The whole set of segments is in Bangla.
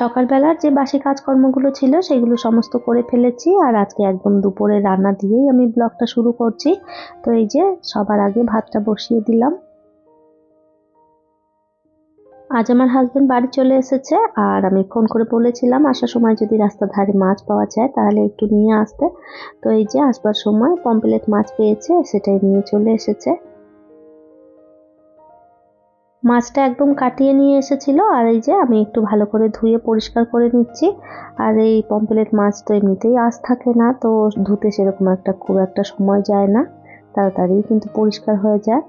সকালবেলার যে বাসি কাজকর্মগুলো ছিল সেগুলো সমস্ত করে ফেলেছি আর আজকে একদম দুপুরে রান্না দিয়েই আমি ব্লগটা শুরু করছি। তো এই যে সবার আগে ভাতটা বসিয়ে দিলাম। আজ আমার হাজবেন্ড বাড়ি চলে এসেছে আর আমি ফোন করে বলেছিলাম, আসার সময় যদি রাস্তার ধারে মাছ পাওয়া যায় তাহলে একটু নিয়ে আসতে। তো এই যে আসবার সময় পম্পলেট মাছ পেয়েছে, সেটাই নিয়ে চলে এসেছে। মাছটা একদম কাটিয়ে নিয়ে এসেছিল আর এই যে আমি একটু ভালো করে ধুয়ে পরিষ্কার করে নিচ্ছি। আর এই পম্পলেট মাছ তো এমনিতেই আঁশ থাকে না, তো ধুতে সেরকম একটা খুব একটা সময় যায় না। তাড়াতাড়ি কিন্তু পরিষ্কার হয়ে যায়।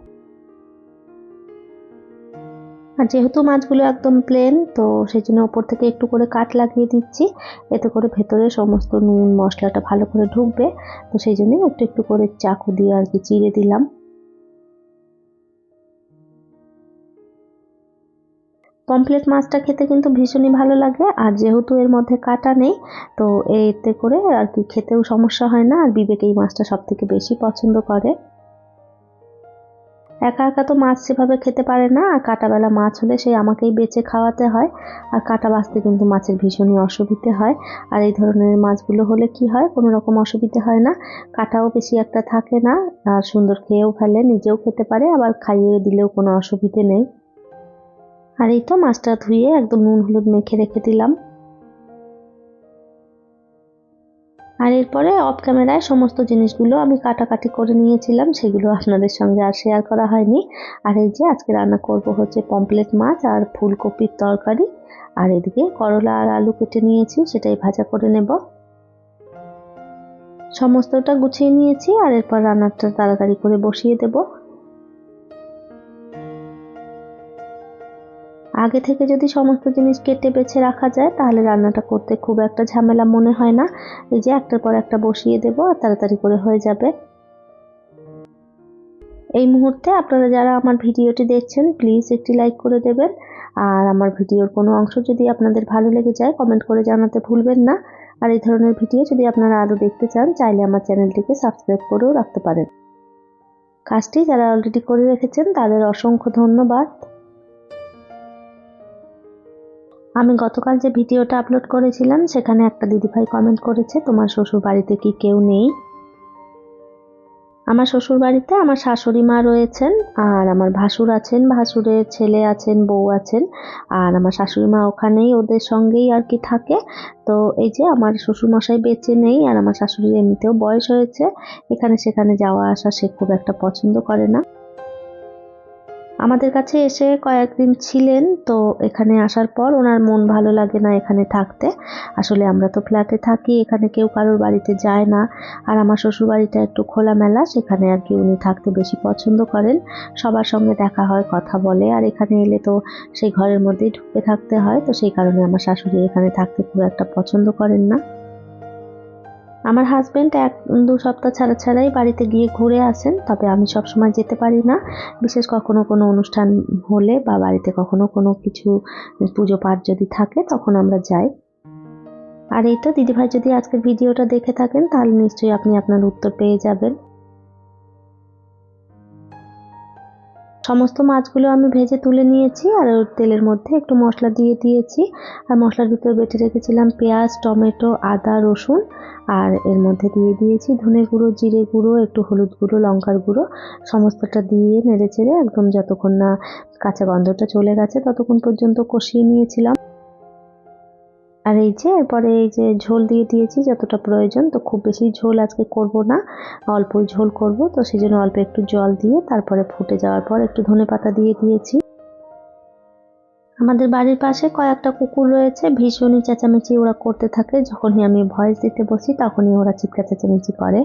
আর যেহেতু মাছগুলো একদম প্লেন তো সেই জন্য ওপর থেকে একটু করে কাট লাগিয়ে দিচ্ছি। এতে করে ভেতরে সমস্ত নুন, মশলাটা ভালো করে ঢুকবে। তো সেই জন্য একটু একটু করে চাকু দিয়ে আর কি চিড়ে দিলাম। পমপ্লেট মাছটা খেতে কিন্তু ভীষণই ভালো লাগে। আর যেহেতু এর মধ্যে কাটা নেই, তো এতে করে আর কি খেতেও সমস্যা হয় না। আর বিবেক এই মাছটা সব থেকে বেশি পছন্দ করে। একা একা তো মাছ সেভাবে খেতে পারে না। আর কাটাবেলা মাছ হলে সেই আমাকেই বেছে খাওয়াতে হয়। আর কাটা বাঁচতে কিন্তু মাছের ভীষণই অসুবিধে হয়। আর এই ধরনের মাছগুলো হলে কি হয়? কোনো রকম অসুবিধে হয় না। কাটাও বেশি একটা থাকে না। আর সুন্দর খেয়েও ফেলে, নিজেও খেতে পারে। আবার খাইয়ে দিলেও কোনো অসুবিধে নেই। আর এই তো মাছটা ধুয়ে একদম নুন হলুদ মেখে রেখে দিলাম। আর এরপরে অফ ক্যামেরায় সমস্ত জিনিসগুলো আমি কাটাকাটি করে নিয়েছিলাম, সেগুলো আপনাদের সঙ্গে আর শেয়ার করা হয়নি। আর এই যে আজকে রান্না করব হচ্ছে পমপ্লেট মাছ আর ফুলকপির তরকারি। আর এদিকে করলা আর আলু কেটে নিয়েছি, সেটাই ভাজা করে নেব। সমস্তটা গুছিয়ে নিয়েছি আর এরপর রান্নাটা তাড়াতাড়ি করে বসিয়ে দেবো। আগে থেকে যদি সমস্ত জিনিস কেটে বেছে রাখা যায়, তাহলে রান্নাটা করতে খুব একটা ঝামেলা মনে হয় না। এই যে একটার পর একটা বসিয়ে দেব আর তাড়াতাড়ি করে হয়ে যাবে। এই মুহূর্তে আপনারা যারা আমার ভিডিওটি দেখছেন, প্লিজ একটি লাইক করে দেবেন। আর আমার ভিডিওর কোনো অংশ যদি আপনাদের ভালো লেগে যায়, কমেন্ট করে জানাতে ভুলবেন না। আর এই ধরনের ভিডিও যদি আপনারা আরও দেখতে চান, চাইলে আমার চ্যানেলটিকে সাবস্ক্রাইব করেও রাখতে পারেন। কাজটি যারা অলরেডি করে রেখেছেন, তাদের অসংখ্য ধন্যবাদ। আমি গতকাল যে ভিডিওটা আপলোড করেছিলাম, সেখানে একটা দিদিভাই কমেন্ট করেছে, তোমার শ্বশুর বাড়িতে কি কেউ নেই? আমার শ্বশুর বাড়িতে আমার শাশুড়ি মা রয়েছেন, আর আমার ভাসুর আছেন, ভাসুরের ছেলে আছেন, বউ আছেন, আর আমার শাশুড়ি মা ওখানেই ওদের সঙ্গেই আর কি থাকে। তো এই যে আমার শ্বশুর মশাই বেঁচে নেই, আর আমার শাশুড়ির এমনিতেও বয়স হয়েছে, এখানে সেখানে যাওয়া আসা সে খুব একটা পছন্দ করে না। আমাদের কাছে এসে কয়েকদিন ছিলেন, তো এখানে আসার পর ওনার মন ভালো লাগে না এখানে থাকতে। আসলে আমরা তো ফ্ল্যাটে থাকি, এখানে কেউ কারোর বাড়িতে যায় না। আর আমার শ্বশুর বাড়িটা একটু খোলামেলা, সেখানে আর কি উনি থাকতে বেশি পছন্দ করেন। সবার সঙ্গে দেখা হয়, কথা বলে। আর এখানে এলে তো সেই ঘরের মধ্যেই ঢুকে থাকতে হয়, তো সেই কারণে আমার শাশুড়ি এখানে থাকতে খুব একটা পছন্দ করেন না। আমার হাজব্যান্ড এক দু সপ্তাহ ছাড়া ছাড়াই বাড়িতে গিয়ে ঘুরে আসেন, তবে আমি সব সময় যেতে পারি না। বিশেষ কখনো কোনো অনুষ্ঠান হলে বা বাড়িতে কখনো কোনো কিছু, পুজো পাঠ যদি থাকে তখন আমরা যাই। আর এই তো, দিদিভাই যদি আজকের ভিডিওটা দেখে থাকেন তাহলে নিশ্চয়ই আপনি আপনার উত্তর পেয়ে যাবেন। সমস্ত মাছগুলো আমি ভেজে তুলে নিয়েছি আর তেলের মধ্যে একটু মশলা দিয়ে দিয়েছি। আর মশলার ভিতরে বেটে রেখেছিলাম পেঁয়াজ, টমেটো, আদা, রসুন আর এর মধ্যে দিয়ে দিয়েছি ধনে গুঁড়ো, জিরে গুঁড়ো, একটু হলুদ গুঁড়ো, লঙ্কার গুঁড়ো। সমস্তটা দিয়ে নেড়ে চেড়ে একদম যতক্ষণ না কাঁচা গন্ধটা চলে গেছে ততক্ষণ পর্যন্ত কষিয়ে নিয়েছিলাম। আর এই যে, এরপরে এই যে ঝোল দিয়ে দিয়েছি যতটা প্রয়োজন, তো খুব বেশি ঝোল আজকে করব না। অল্পই ঝোল করব, তো সেই জন্য অল্প একটু জল দিয়ে তারপরে ফুটে যাওয়ার পর একটু ধনে পাতা দিয়ে দিয়েছি। আমাদের বাড়ির পাশে কয়েকটা কুকুর রয়েছে, ভীষণই চেঁচামেচি ওরা করতে থাকে। যখনই আমি ভয়েস দিতে বসি, তখনই ওরা চিৎকার চেঁচামেচি করে।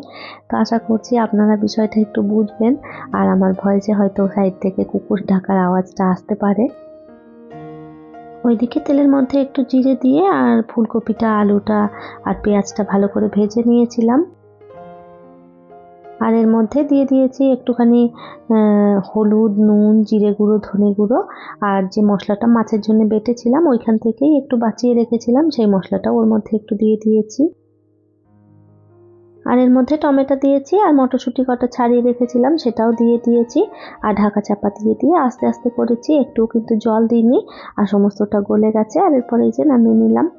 তো আশা করছি আপনারা বিষয়টা একটু বুঝবেন, আর আমার ভয়েসে হয়তো সাইড থেকে কুকুর ঢাকার আওয়াজটা আসতে পারে। ওইদিকে তেলের মধ্যে একটু জিরে দিয়ে আর ফুলকপিটা, আলুটা আর পেঁয়াজটা ভালো করে ভেজে নিয়েছিলাম। আর এর মধ্যে দিয়ে দিয়েছি একটুখানি হলুদ, নুন, জিরে গুঁড়ো, ধনে গুঁড়ো। আর যে মশলাটা মাছের জন্য বেটেছিলাম, ওইখান থেকেই একটু বাঁচিয়ে রেখেছিলাম, সেই মশলাটা ওর মধ্যে একটু দিয়ে দিয়েছি। আর এর মধ্যে টমেটো দিয়েছি আর মটরশুঁটি কটা ছাড়িয়ে রেখেছিলাম, সেটাও দিয়ে দিয়েছি। আর ঢাকা চাপা দিয়ে দিয়ে আস্তে আস্তে করেছি, একটুও কিন্তু জল দিইনি। আর সমস্তটা গলে গেছে, আর এরপরে এই যে নামিয়ে নিলাম।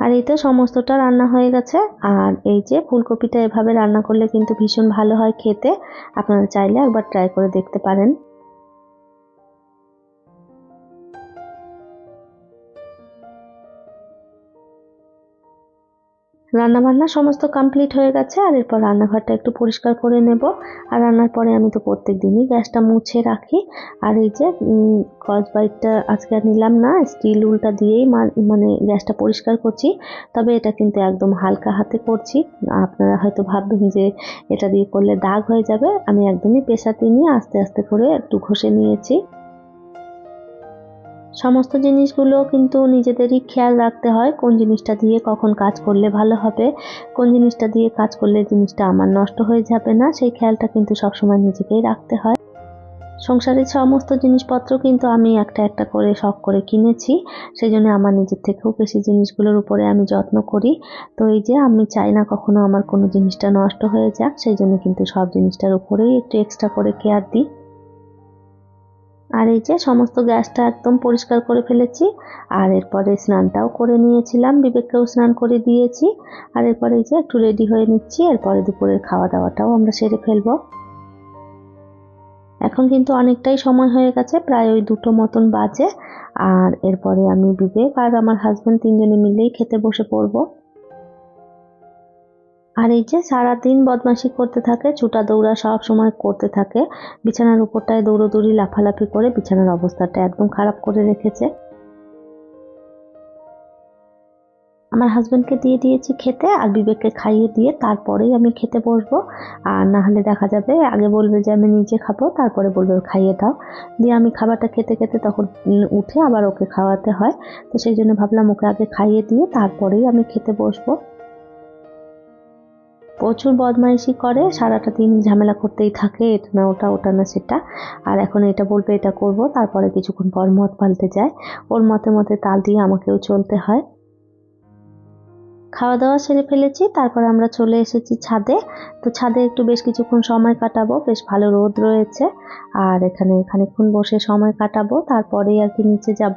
আর এই তো সমস্তটা রান্না হয়ে গেছে। আর এই যে ফুলকপিটা এভাবে রান্না করলে কিন্তু ভীষণ ভালো হয় খেতে। আপনারা চাইলে একবার ট্রাই করে দেখতে পারেন। রান্না বান্না সমস্ত কমপ্লিট হয়ে গেছে, আর এরপর রান্নাঘরটা একটু পরিষ্কার করে নেব। আর রান্নার পরে আমি তো প্রত্যেক দিনই গ্যাসটা মুছে রাখি। আর এই যে কচ বাইটটা আজকে আর নিলাম না স্টিল উলটা দিয়েই মানে গ্যাসটা পরিষ্কার করছি। তবে এটা কিন্তু একদম হালকা হাতে করছি। আপনারা হয়তো ভাববেন যে এটা দিয়ে করলে দাগ হয়ে যাবে। আমি একদমই পেশাতে নিয়ে আস্তে আস্তে করে একটু ঘষে নিয়েছি। সমস্ত জিনিসগুলো কিন্তু নিজেদেরই খেয়াল রাখতে হয়, কোন জিনিসটা দিয়ে কখন কাজ করলে ভালো হবে, কোন জিনিসটা দিয়ে কাজ করলে জিনিসটা আমার নষ্ট হয়ে যাবে না, সেই খেয়ালটা কিন্তু সবসময় নিজেকেই রাখতে হয়। সংসারের সমস্ত জিনিসপত্র কিন্তু আমি একটা একটা করে শখ করে কিনেছি সেই জন্য আমার নিজের থেকেও বেশি জিনিসগুলোর উপরে আমি যত্ন করি। তো এই যে আমি চাই না কখনো আমার কোনো জিনিসটা নষ্ট হয়ে যাক সেই জন্য কিন্তু সব জিনিসটার উপরেই একটু এক্সট্রা করে কেয়ার দিই। আর এই যে সমস্ত গ্যাসটা একদম পরিষ্কার করে ফেলেছি, আর এরপরে স্নানটাও করে নিয়েছিলাম, বিবেককেও স্নান করে দিয়েছি, আর এরপরে এই যে একটু রেডি হয়ে নিচ্ছি, এরপরে দুপুরের খাওয়া দাওয়াটাও আমরা সেরে ফেলব। এখন কিন্তু অনেকটাই সময় হয়ে গেছে, প্রায় ওই দুটো মতন বাজে, আর এরপরে আমি বিবেক আর আমার হাজব্যান্ড তিনজনে মিলেই খেতে বসে পড়ব। আর এই যে সারাদিন বদমাশি করতে থাকে, ছুটা দৌড়া সব সময় করতে থাকে, বিছানার উপরটায় দৌড়োদৌড়ি লাফালাফি করে বিছানার অবস্থাটা একদম খারাপ করে রেখেছে। আমার হাজব্যান্ডকে দিয়ে দিয়েছি খেতে আর বিবেককে খাইয়ে দিয়ে তারপরেই আমি খেতে বসবো। আর না হলে দেখা যাবে, আগে বলবে যে আমি নিজে খাব, তারপরে বলবে খাইয়ে দাও। দিয়ে আমি খাবারটা খেতে খেতে তখন উঠে আবার ওকে খাওয়াতে হয়। তো সেই জন্য ভাবলাম ওকে আগে খাইয়ে দিয়ে তারপরেই আমি খেতে বসবো। প্রচুর বদমাইশি করে, সারাটা দিন ঝামেলা করতেই থাকে এটা না, ওটা ওটা না, সেটা। আর এখন এটা বলবে, এটা করব, তারপরে কিছুক্ষণ পর মত পাল্টে যায়। ওর মতে মতে তাল দিয়ে আমাকেও চলতে হয়। খাওয়া দাওয়া সেরে ফেলেছি, তারপর আমরা চলে এসেছি ছাদে। তো ছাদে একটু বেশ কিছুক্ষণ সময় কাটাবো, বেশ ভালো রোদ রয়েছে। আর এখানে খানিকক্ষণ বসে সময় কাটাবো, তারপরেই আর কি নিচে যাব।